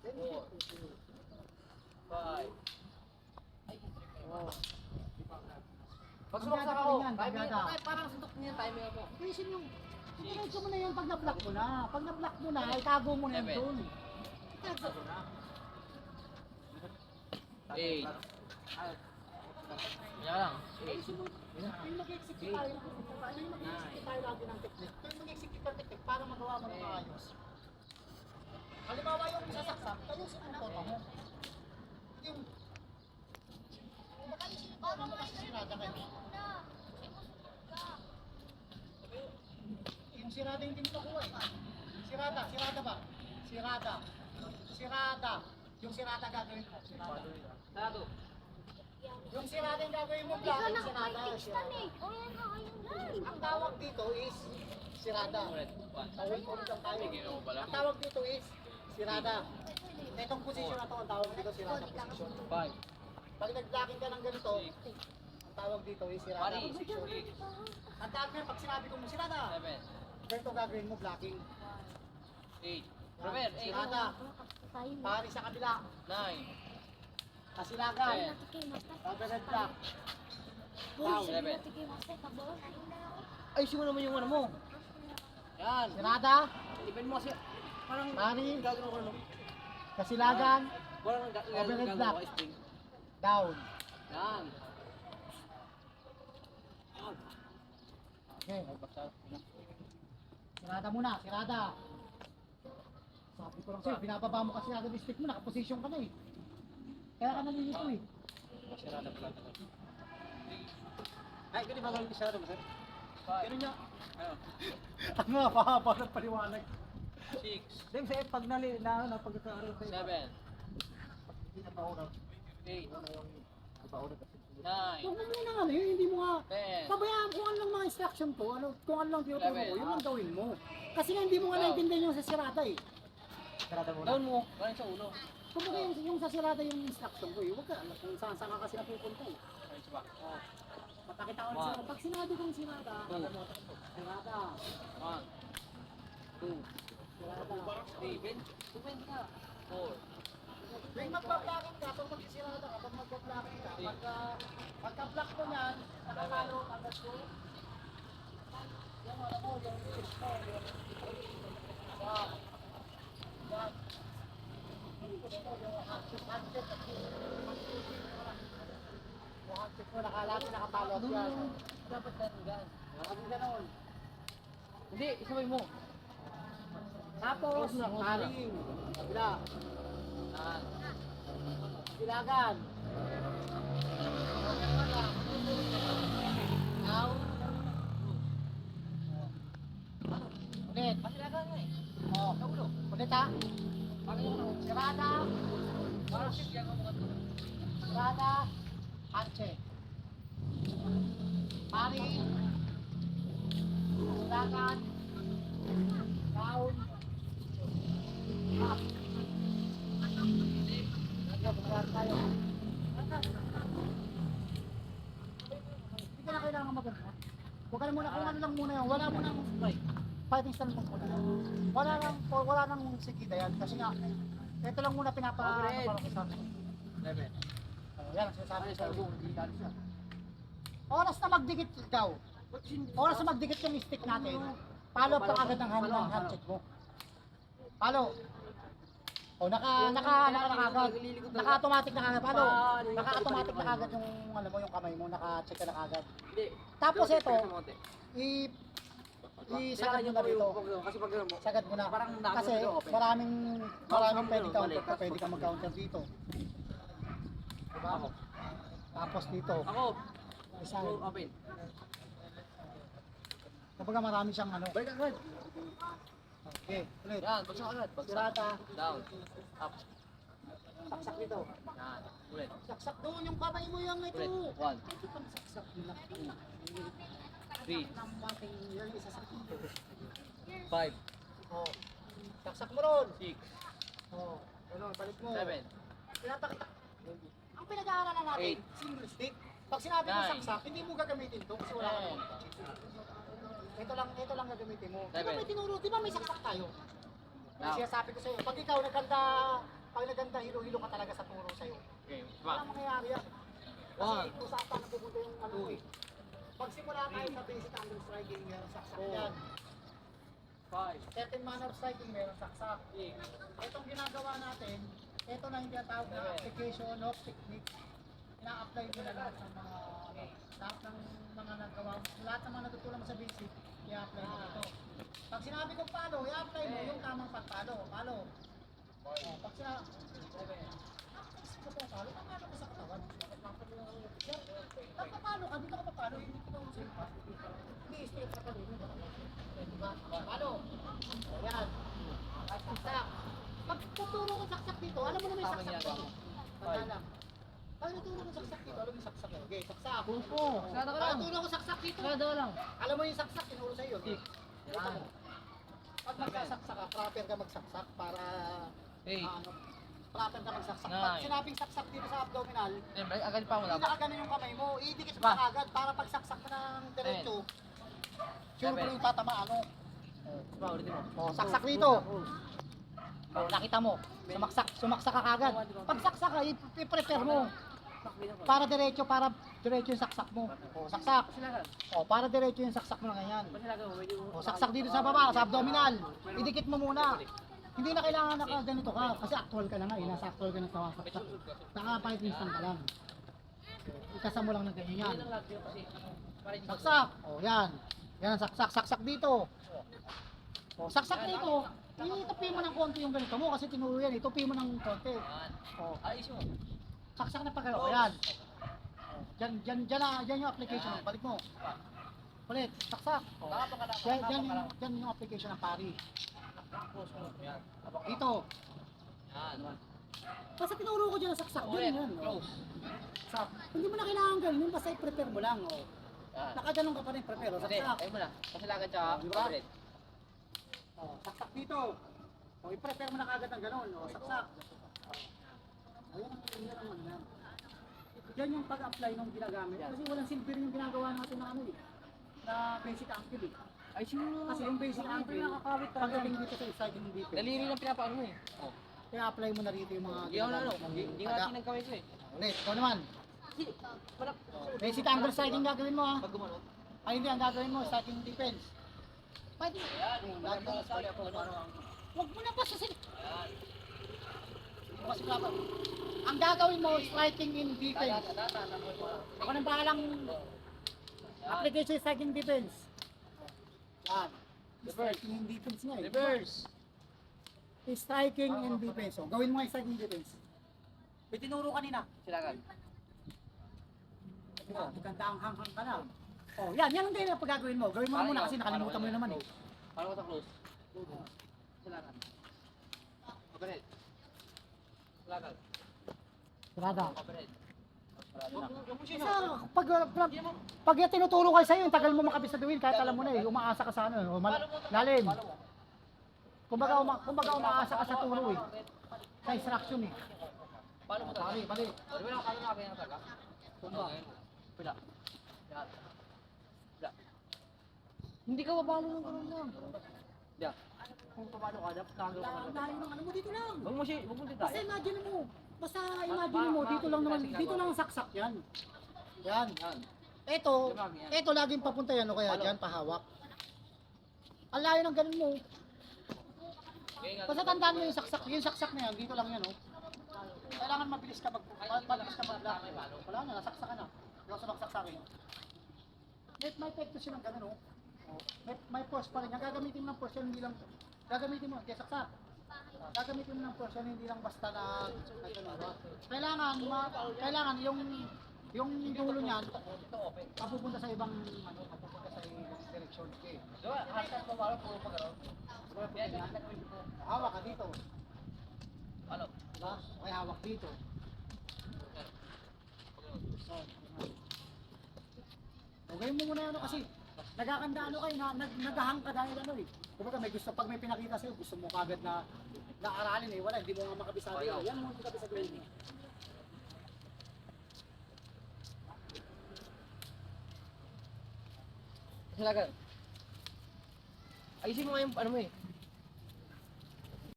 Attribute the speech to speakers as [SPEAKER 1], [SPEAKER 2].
[SPEAKER 1] Four. Five.
[SPEAKER 2] Oh.
[SPEAKER 1] Pag sumaksak ako, timing
[SPEAKER 2] pagkada.
[SPEAKER 1] ako. Parang suntok niya, timing ako.
[SPEAKER 2] Ayusin yung, ituloy mo na yan pag na-block mo na. Pag na-block mo na, itago mo na yan doon. Itago mo na.
[SPEAKER 1] Eight. Yan lang. Eight.
[SPEAKER 2] Mo. Yung mag-execute tayo, yung mag-execute tayo lagi ng technique. Yung mag-execute ng technique para magawa mo ng maayos. Halimbawa yung sasaksak, ayusin mo ang tota mo. Yung Baka paano mo kasi sinada kayo? Yung sirada yung mo nakuha eh. Sirada, sirada ba? Sirada. Sirada. Yung sirada gagawin mo. Sirada. Yung sirada yung gagawin mo, black, yung sirada. sirada. Ang tawag dito is sirada. Tawag ko. Ang tawag dito is sirada. Itong position na to, ang tawag dito sirada position.
[SPEAKER 1] Five.
[SPEAKER 2] Pag nag-blocking ka ng ganito, ang tawag dito is sirada
[SPEAKER 1] Pari.
[SPEAKER 2] position.
[SPEAKER 1] Six.
[SPEAKER 2] Ang tawag mo, pag sinabi ko mo sirada,
[SPEAKER 1] Seven.
[SPEAKER 2] ganito gagawin mo blocking.
[SPEAKER 1] Eight. Robert, eight.
[SPEAKER 2] Sirada. Pari sa kabila.
[SPEAKER 1] Nine.
[SPEAKER 2] Kasilagan. Overhead block. Down.
[SPEAKER 1] Eleven. Ayusin mo naman yung ano mo. Yan.
[SPEAKER 2] Sirada.
[SPEAKER 1] Depend mo kasi. Parang gagawin ko ano.
[SPEAKER 2] Kasilagan.
[SPEAKER 1] Parang ga-
[SPEAKER 2] Overhead
[SPEAKER 1] gagawin
[SPEAKER 2] block.
[SPEAKER 1] ko spring.
[SPEAKER 2] Down.
[SPEAKER 1] Yan.
[SPEAKER 2] Okay.
[SPEAKER 1] Ay, baksa.
[SPEAKER 2] Sirada muna, sirada. Sabi ko lang sa'yo, binababa mo kasi agad yung stick mo, nakaposition ka na eh. Kaya ka nalilito eh.
[SPEAKER 1] Masirada pala talaga.
[SPEAKER 3] Ay, ganun ba gawin siya rin, sir?
[SPEAKER 1] Five.
[SPEAKER 3] Ganun niya.
[SPEAKER 1] Ano?
[SPEAKER 2] Ano nga, pahaba ng paliwanag.
[SPEAKER 1] Six.
[SPEAKER 3] Dahil sa pag nali, na, na, pagkakaroon kayo.
[SPEAKER 1] Seven.
[SPEAKER 2] Hindi na pauna.
[SPEAKER 1] Eight.
[SPEAKER 2] Pauna kasi.
[SPEAKER 1] Nine.
[SPEAKER 2] Huwag mo muna ano hindi mo nga,
[SPEAKER 1] Ten.
[SPEAKER 2] pabayaan kung ano lang mga instruction ko, ano, kung ano lang tinuturo ko, yun lang gawin mo. Kasi nga hindi mo nga naiintindihan yung sa sirada eh. Sirada
[SPEAKER 1] Down mo. Galing sa ulo.
[SPEAKER 2] Kung baga yung, yung sa sirada yung instruction ko eh, huwag ka alam kung saan saan ka kasi napupunta eh.
[SPEAKER 1] Galing sa back.
[SPEAKER 2] Papakita ko
[SPEAKER 1] One.
[SPEAKER 2] sa'yo, pag sinabi kong mo, sirada,
[SPEAKER 1] One. Two. Ben- Depende ka. Four.
[SPEAKER 2] Tuwing magbablocking ka, pag ka, pag magbablocking ka, pag, uh, pagka-block mo yan, nakakalo, ano mo, yung fish mo, yung yan, yung handset, handset, yung handset mo, nakalaki, nakapalot yan.
[SPEAKER 1] Dapat ganun.
[SPEAKER 2] Parang ganon.
[SPEAKER 1] Hindi, isabay mo.
[SPEAKER 2] Tapos, haring, kabila, silagan. Out. Ulit.
[SPEAKER 1] Masilaga nga eh.
[SPEAKER 2] Oh.
[SPEAKER 1] Sa ulo.
[SPEAKER 2] Ulit ha.
[SPEAKER 1] Ano.
[SPEAKER 2] Sirada. Sirada. Hanche. Pari. Silagan. Down. Up. Nagkabukaran tayo. Hindi ka na kailangan maganda. Huwag ka na muna, kung ano lang muna yun, wala mo nang fighting style mo muna. Wala nang, wala nang sikida yan. Kasi nga, ito lang muna pinapa,
[SPEAKER 1] Overhead.
[SPEAKER 2] parang isa.
[SPEAKER 1] Eleven.
[SPEAKER 2] Oh, yan. Oras na magdikit ikaw. Oras na magdikit yung stick natin. Follow up ka agad ng hand ng handshake mo. Follow. O naka naka naka naka. Naka automatic na agad. Follow. Naka automatic na agad yung ano mo yung kamay mo, naka-check ka na agad.
[SPEAKER 3] Hindi.
[SPEAKER 2] Tapos ito,
[SPEAKER 3] ka
[SPEAKER 2] i
[SPEAKER 3] Kailangan
[SPEAKER 2] isagad mo na dito.
[SPEAKER 3] Kasi pag mo,
[SPEAKER 2] Sagad mo na. Kasi maraming maraming
[SPEAKER 3] Oh,
[SPEAKER 2] pwede
[SPEAKER 3] oh,
[SPEAKER 2] counter
[SPEAKER 3] balik.
[SPEAKER 2] ka, pwede ka mag-counter dito. Diba?
[SPEAKER 3] Ako.
[SPEAKER 2] Tapos dito,
[SPEAKER 3] Ako.
[SPEAKER 2] isa.
[SPEAKER 3] Open.
[SPEAKER 2] Kapag marami siyang ano.
[SPEAKER 3] Balik agad.
[SPEAKER 2] Okay, ulit.
[SPEAKER 1] Yan, bagsak agad. Bagsak.
[SPEAKER 2] Sirata.
[SPEAKER 1] Down. Up.
[SPEAKER 2] Saksak dito.
[SPEAKER 1] Yan. Ulit.
[SPEAKER 2] Saksak doon yung kamay mo yung ito.
[SPEAKER 1] Ulit. One.
[SPEAKER 2] Ito pang saksak nila.
[SPEAKER 1] Three.
[SPEAKER 2] Yan isa sa
[SPEAKER 1] Five.
[SPEAKER 2] Oh. Saksak mo ron.
[SPEAKER 1] Six.
[SPEAKER 2] Oh. Ano, balik mo.
[SPEAKER 1] Seven.
[SPEAKER 2] Pinapakita. Ang pinag-aaralan natin,
[SPEAKER 1] Eight.
[SPEAKER 2] single stick. Pag sinabi mo saksak, hindi mo gagamitin to kasi wala
[SPEAKER 1] Ten.
[SPEAKER 2] kang ito lang, ito lang gagamitin mo. Di ba may tinuro, di ba may saksak tayo?
[SPEAKER 1] Now.
[SPEAKER 2] sinasabi ko sa'yo, pag ikaw nagkanta pag naganda, hilo-hilo ka talaga sa turo sa'yo.
[SPEAKER 1] Okay,
[SPEAKER 2] Wala mangyayari yan. Kasi
[SPEAKER 1] One.
[SPEAKER 2] usapan na pupunta yung ano eh. Pag simula tayo sa basic angle striking, meron saksak
[SPEAKER 1] Four.
[SPEAKER 2] yan.
[SPEAKER 1] Five.
[SPEAKER 2] Certain manner of striking, meron saksak.
[SPEAKER 1] Six.
[SPEAKER 2] Itong ginagawa natin, ito na yung tinatawag na application of technique. Ina-apply mo na lahat ng mga ano, lahat ng mga nagawa. Lahat ng mga natutunan mo sa basic, i-apply mo ito. Pag sinabi kong palo, i-apply mo yung tamang pagpalo. Palo. Oh, pag sinabi, ko pa palo, papalo ko sa katawan. Pag papalo ka, dito ka papalo, hindi ko pa usin pa. Hindi, straight sa katawan. Diba? Palo. Ayan. At saksak. Pag tuturo ko saksak dito, alam mo na may saksak dito.
[SPEAKER 1] mo.
[SPEAKER 2] Pag naturo ko saksak dito, alam mo yung saksak yun. Okay, saksak.
[SPEAKER 1] Opo. Sada ka
[SPEAKER 2] Pag
[SPEAKER 1] lang.
[SPEAKER 2] naturo ko saksak dito,
[SPEAKER 1] Sada ka lang.
[SPEAKER 2] alam mo yung saksak, tinuro sa'yo. Kita mo. Pag magsasaksak ka, proper ka magsaksak para
[SPEAKER 1] Eight.
[SPEAKER 2] ah, ano, proper ka magsaksak. Pag sinabing saksak dito sa abdominal,
[SPEAKER 1] Eh, balik, agad pa mo
[SPEAKER 2] hindi nakaganon yung kamay mo, idikit mo
[SPEAKER 1] Ba?
[SPEAKER 2] agad para pag saksak ka ng diretso, sure ko yung tatama
[SPEAKER 1] ulitin mo.
[SPEAKER 2] Oh, saksak dito. Oh, nakita mo, sumaksak, sumaksak ka agad. Pag saksak ka, i-prepare mo. Para diretso, para diretso yung saksak mo. Oh, saksak. Oh, para diretso yung saksak mo na ganyan. Oh, saksak dito sa baba, sa abdominal. Idikit mo muna. Hindi na kailangan naka ganito ka kasi actual ka na nga, eh. nasa actual ka na sa saksak. Naka 5 instant ka lang. Ikasa mo lang ng ganyan yan. Saksak. Oh, yan. Yan, saksak, saksak dito. Oh, saksak dito. Itupi mo ng konti yung ganito mo kasi tinuro yan. Itupi mo ng konti. Oh,
[SPEAKER 1] Ayos mo.
[SPEAKER 2] Saksak na pagkalo. Ayan. Oh, Diyan, diyan, diyan, na, diyan yung application. Balik mo. Ulit, saksak. Oh. Diyan, diyan, yung, diyan yung application ng pari.
[SPEAKER 1] Yan.
[SPEAKER 2] Dito. Basta tinuro ko dyan ang saksak. Diyan yan. Oh.
[SPEAKER 1] Close.
[SPEAKER 2] Saksak. Hindi mo na kailangan ganun. Basta i-prepare mo lang. Oh.
[SPEAKER 1] Yan.
[SPEAKER 2] Nakaganon ka pa rin prepare. Oh. Saksak.
[SPEAKER 1] ayaw mo na. Kasi lagad siya.
[SPEAKER 2] Diba? Oh, saksak dito. Oh, i-prepare mo na kagad ng ganun. Oh, saksak. Ayun ang yun ang ano yan. Yung pag-apply ng ginagamit. Kasi walang silbi rin yung ginagawa natin na ano eh. Na basic angle eh.
[SPEAKER 1] Ay, sino?
[SPEAKER 2] Kasi yung basic angle,
[SPEAKER 1] nakakawit
[SPEAKER 2] pagdating dito sa exciting defense,
[SPEAKER 1] Daliri lang pinapaano eh. Oh.
[SPEAKER 2] kaya apply mo na rito yung mga
[SPEAKER 1] Hindi ako na ano.
[SPEAKER 2] ng
[SPEAKER 1] Hindi nga
[SPEAKER 2] taga.
[SPEAKER 1] tinagkamay ko eh.
[SPEAKER 2] Ulit, ikaw naman. Basic angle striking gagawin mo ha.
[SPEAKER 1] Pag gumano.
[SPEAKER 2] Ay hindi, ang gagawin mo, striking defense. Pwede.
[SPEAKER 1] Yan. Mo.
[SPEAKER 2] Huwag mo na pa sa
[SPEAKER 1] Yan.
[SPEAKER 2] Kasi dapat, ang gagawin mo, striking in defense. Ako nang bahalang application striking defense. Yan. Striking in defense nga eh.
[SPEAKER 1] Reverse.
[SPEAKER 2] Striking in defense. So, gawin mo ang striking defense. May tinuro kanina.
[SPEAKER 1] Silagan.
[SPEAKER 2] Diba? Maganda ang hanghang ka na. Oh, yan. Yan ang din ang paggagawin mo. Gawin mo na muna kasi nakalimutan mo na naman eh.
[SPEAKER 1] Paano ko sa close? Silagan. Operate. Silagan.
[SPEAKER 2] Sarada. Pag, pag, pag yung tinuturo kayo sa'yo, yung tagal mo makabisaduhin, kahit alam mo na eh, umaasa ka sa ano, eh, umal- lalim. Kumbaga, uma, kumbaga umaasa ka sa turo eh. Sa instruction eh.
[SPEAKER 1] Paano mo
[SPEAKER 2] Bali,
[SPEAKER 1] talaga?
[SPEAKER 2] bali.
[SPEAKER 1] Di ba nakakano na kaya talaga?
[SPEAKER 2] Tumba.
[SPEAKER 1] Pila. Yan. Pila. Hindi ka babalo ng ganun lang. Yan. Kung pabalo ka, dapat nagawa ka na.
[SPEAKER 2] layo ng ano mo dito lang.
[SPEAKER 1] Huwag mo siya, huwag mo
[SPEAKER 2] Basta
[SPEAKER 1] tayo.
[SPEAKER 2] imagine mo. Basta imagine mo, dito lang naman, dito lang ang saksak yan. Yan.
[SPEAKER 1] Yan.
[SPEAKER 2] Ito, ito laging papunta yan o kaya dyan, pahawak. Ang layo ng ganun mo. Basta tandaan mo yung saksak, yung saksak na yan, dito lang yan, oh. Kailangan mabilis ka mag, ma- mabilis ka mag Wala na, nasaksak ka na. Sumaksak sa akin. May, may epekto siya ng ganun, oh. Oh, May, may force pa rin. yan. Gagamitin mo ng force yan, hindi lang, gagamitin mo, kaya saksak. Gagamitin mo ng force yan, hindi lang basta na. Kailangan, ma, kailangan yung, yung dulo niyan, papupunta sa ibang, ano, papupunta sa ibang direksyon. Okay.
[SPEAKER 1] Di ba? Hashtag pabalo, puro pa yung
[SPEAKER 2] Hawak ka dito.
[SPEAKER 1] Ano?
[SPEAKER 2] Diba? May hawak dito. Okay mo muna ano kasi nagkakanda ano kayo, na, nag, naghahang ka dahil ano eh. Kumbaga may gusto, pag may pinakita sa'yo, gusto mo kagad na naaralin eh, wala, hindi mo nga makabisado yun. Yan mo makabisado yun.
[SPEAKER 1] Silagan. Ayusin mo nga yung ano mo eh.